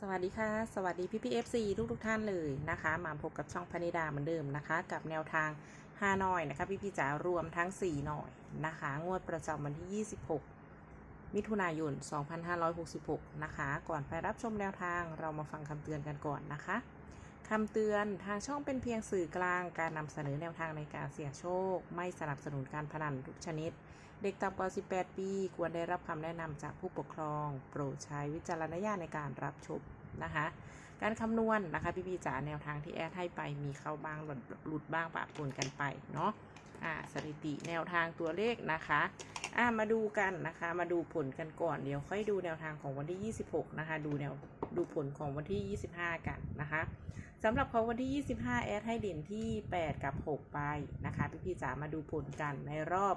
สวัสดีค่ะ สวัสดีพี่พีเอฟซีทุกทุกท่านเลยนะคะ มาพบกับช่องพนิดาเหมือนเดิมนะคะ กับแนวทาง5หน่อยนะคะพี่พี่จ๋ารวมทั้ง 4 หน่อยนะคะ งวดประจำวันที่ 26 มิถุนายน 2566 นะคะ ก่อนไปรับชมแนวทางเรามาฟังคำเตือนกันก่อนนะคะ คำเตือนทางช่องเป็นเพียงสื่อกลางการนำเสนอแนวทางในการเสี่ยงโชค ไม่สนับสนุนการพนันทุกชนิด เด็กต่ำกว่า 18 ปี ควรได้รับคำแนะนำจากผู้ปกครอง โปรดใช้วิจารณญาณในการรับชมนะคะ การคำนวณนะคะพี่พีจ๋าแนวทางที่แอดให้ไปมีเข้าบ้างหลุดหลุดบ้างปะปนกันไปเนาะอ่าสถิติแนวทางตัวเลขนะคะอ่ามาดูกันนะคะ มาดูผลกันก่อนเดี๋ยวค่อยดูแนวทางของวันที่ 26 นะคะ ดูแนวดูผลของวันที่ 25 กันนะคะ สำหรับของวันที่ 25 แอดให้เด่นที่ 8 กับ 6 ไปนะคะ พี่พีจ๋ามาดูผลกันในรอบ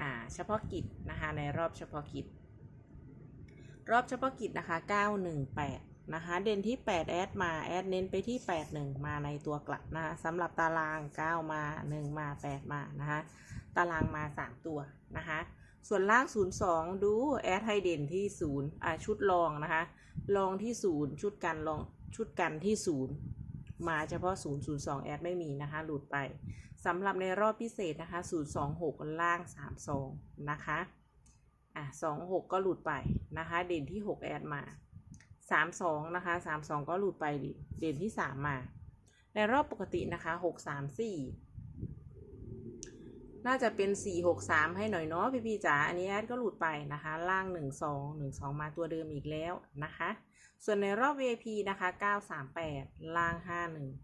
อ่าเฉพาะกิจนะคะในรอบเฉพาะกิจ รอบเฉพาะกิจนะคะ 918 นะคะ เด่นที่ 8 แอดมา แอดเน้นไปที่ 81 มาในตัวกลับนะคะสำหรับตาราง 9 มา 1 มา 8 มานะคะตารางมา 3 ตัวนะคะส่วนล่าง 02 ดู แอดให้เด่นที่0อ่าชุดรองนะคะรองที่ 0 ชุดกันรองชุดกันที่ 0 มาเฉพาะ 002 แอดไม่มีนะคะ หลุดไปสำหรับในรอบพิเศษนะคะ 026 ล่าง32นะคะอะ26 ก็หลุดไปนะคะ เด่นที่ 6 แอดมา 32 นะคะ 32 ก็หลุดไปดิเด่นที่ 3 มา ในรอบปกตินะคะ 634 น่าจะเป็น 463 ให้หน่อยเนาะพี่พี่จ๋า อันนี้แอดก็หลุดไปนะคะ ล่าง 12 12 มาตัวเดิมอีกแล้วนะคะ ส่วนในรอบ VIP นะคะ 938 ล่าง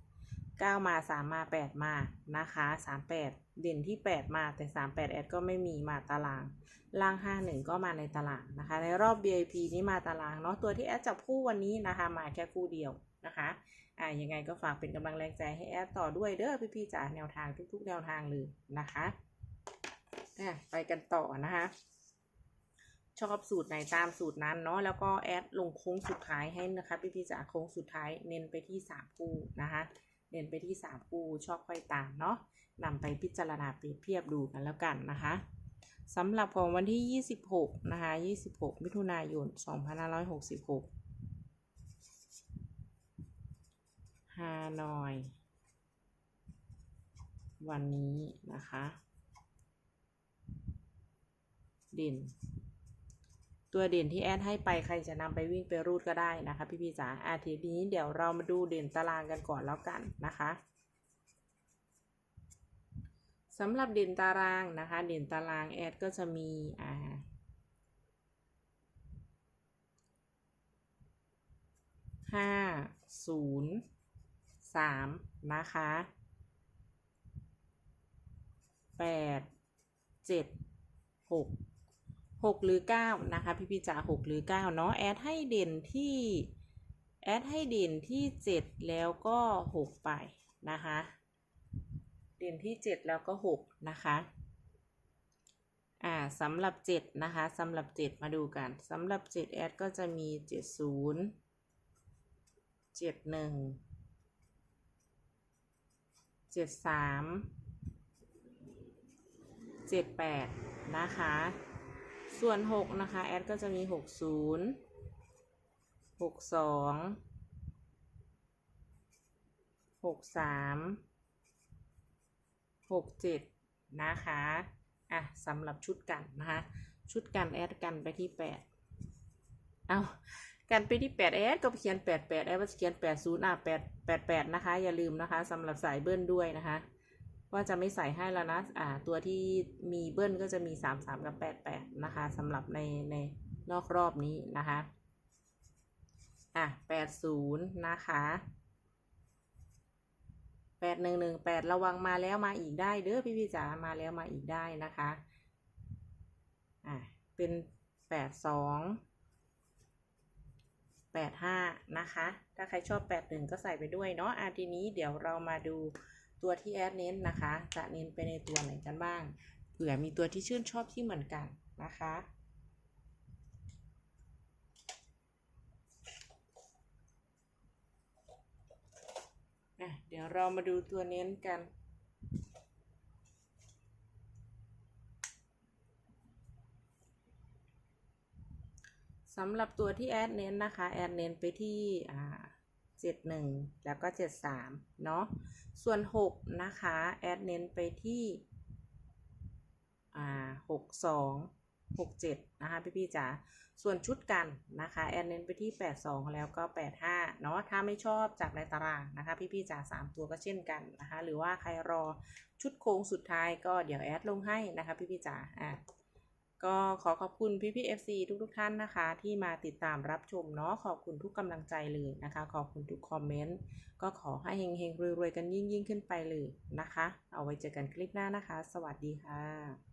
51 9 มา 3 มา 8 มานะคะ 38 เด่นที่ 8 มาแต่ 38 แอดก็ไม่มีมาตาราง ล่าง 51 ก็มาในตารางนะคะ ในรอบ VIP นี้มาตารางเนาะ ตัวที่แอดจับคู่วันนี้นะคะ มาแค่คู่เดียวนะคะอ่ายังไงก็ฝากเป็นกำลังแรงใจให้แอดต่อด้วยเด้อพี่ๆจ๋าแนวทางทุก ๆ แนวทางเลยนะคะ อะไปกันต่อนะคะ ชอบสูตรไหนตามสูตรนั้นเนาะแล้วก็แอดลงโค้งสุดท้ายให้นะคะ พี่ๆจ๋าโค้งสุดท้ายเน้นไปที่สามคู่นะคะเน้นไปที่สามคู่ชอบค่อยตามเนาะนำไปพิจารณาเปรียบเทียบดูกันแล้วกันนะคะสำหรับของวันที่ 26 นะคะ 26 มิถุนายน 2566ฮานอย วันนี้นะคะ เด่น ตัวเด่นที่แอดให้ไปใครจะนำไปวิ่งไปรูดก็ได้นะคะ พี่พี่จ๋าอาทีนี้เดี๋ยวเรามาดูเด่นตารางกันก่อนแล้วกันนะคะสำหรับเด่นตารางนะคะ เด่นตารางแอดก็จะมีอ่าห้าศูนย์สามนะคะแปดเจ็ดหก หกหรือเก้านะคะ พี่พี่จ๋าหกหรือเก้าเนาะแอดให้เด่นที่แอดให้เด่นที่เจ็ดแล้วก็หกไปนะคะ เด่นที่เจ็ดแล้วก็หกนะคะอ่าสำหรับเจ็ดนะคะสำหรับเจ็ดมาดูกันสำหรับเจ็ดแอดก็จะมีเจ็ดศูนย์เจ็ดหนึ่งเจ็ดสามเจ็ดแปดนะคะ ส่วน 6 นะคะ แอดก็จะมี 60 62 63 67 นะคะ อะสำหรับชุดกันนะคะ ชุดกันแอดกันไปที่ 8 เอากันไปที่8แอดก็เขียน 88แอดว่าเขียน 80 อะ 8 88 นะคะ อย่าลืมนะคะสำหรับสายเบิ้ลด้วยนะคะ ว่าจะไม่ใส่ให้แล้วนะอ่าตัวที่มีเบิ้ลก็จะมี 3 3 กับ 8 8 นะคะสำหรับในในนอกรอบนี้นะคะ อะ 80 นะคะ8 1 1 8ระวังมาแล้วมาอีกได้เด้อพี่พี่จ๋ามาแล้วมาอีกได้นะคะ อะ เป็น8 2 8 5นะคะ ถ้าใครชอบ8 1ก็ใส่ไปด้วยเนาะอะทีนี้เดี๋ยวเรามาดู ตัวที่แอดเน้นนะคะ จะเน้นไปในตัวไหนกันบ้างเผื่อมีตัวที่ชื่นชอบที่เหมือนกันนะคะเดี๋ยวเรามาดูตัวเน้นกันสสำหรับตัวที่แอดเน้นนะคะ แอดเน้นไปที่อ่า 71 แล้วก็ 73 เนาะ ส่วน 6 นะคะ แอดเน้นไปที่อ่า62 67 นะคะ พี่ๆจ๋า ส่วนชุดกันนะคะ แอดเน้นไปที่ 82 แล้วก็ 85 เนาะ ถ้าไม่ชอบจากในตารางนะคะ พี่ๆจ๋า3ตัวก็เช่นกันนะคะ หรือว่าใครรอชุดโค้งสุดท้ายก็เดี๋ยวแอดลงให้นะคะ พี่ๆจ๋า อะ ก็ขอขอบคุณพี่พี่ FC ทุกทุกท่านนะคะ ที่มาติดตามรับชมเนาะขอบคุณทุกกำลังใจเลยนะคะ ขอบคุณทุกคอมเมนต์ก็ขอให้เฮงๆรวยๆกันยิ่งยิ่งๆขึ้นไปเลยนะคะ เอาไว้เจอกันคลิปหน้านะคะ สวัสดีค่ะ